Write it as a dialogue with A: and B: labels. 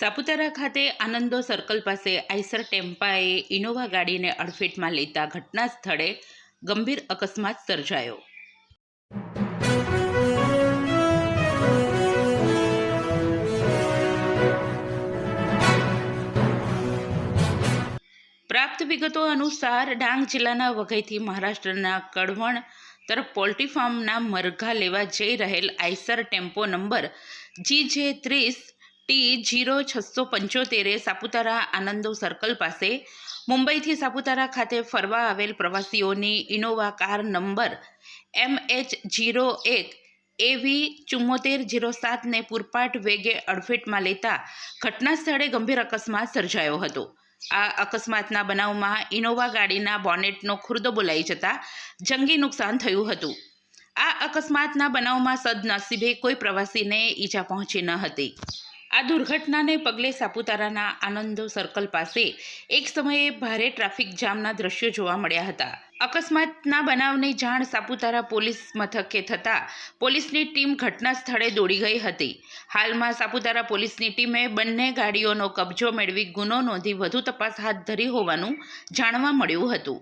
A: સાપુતારા ખાતે આનંદો સર્કલ પાસે આઈસર ટેમ્પાએ ઇનોવા ગાડીને અડફેટમાં લેતા ઘટના સ્થળે ગંભીર અકસ્માત સર્જાયો. પ્રાપ્ત વિગતો અનુસાર ડાંગ જિલ્લાના વઘઈથી મહારાષ્ટ્રના કડવણ તરફ પોલ્ટ્રી ફાર્મના મરઘા લેવા જઈ રહેલ આઈસર ટેમ્પો નંબર જી જે ત્રીસ ટી જીરો છસો પંચોતેરે સાપુતારા આનંદો સર્કલ પાસે મુંબઈથી સાપુતારા ખાતે ફરવા આવેલ પ્રવાસીઓની Innova car number M H zero એક એવી ચુમ્મોતેર જીરો સાતને પૂરપાટ વેગે અડફેટમાં લેતા ઘટના સ્થળે ગંભીર અકસ્માત સર્જાયો હતો. આ અકસ્માતના બનાવમાં ઇનોવા ગાડીના બોનેટનો ખુરદો બોલાઈ જતા જંગી નુકસાન થયું હતું. આ અકસ્માતના બનાવમાં સદનસીબે કોઈ પ્રવાસીને ઈજા પહોંચી ન હતી. આ દુર્ઘટનાને પગલે સાપુતારાના આનંદો સર્કલ પાસે એક સમયે ભારે ટ્રાફિક જામના દ્રશ્યો જોવા મળ્યા હતા. અકસ્માતના બનાવની જાણ સાપુતારા પોલીસ મથકે થતાં પોલીસની ટીમ ઘટના સ્થળે દોડી ગઈ હતી. હાલમાં સાપુતારા પોલીસની ટીમે બંને ગાડીઓનો કબજો મેળવી ગુનો નોંધી વધુ તપાસ હાથ ધરી હોવાનું જાણવા મળ્યું હતું.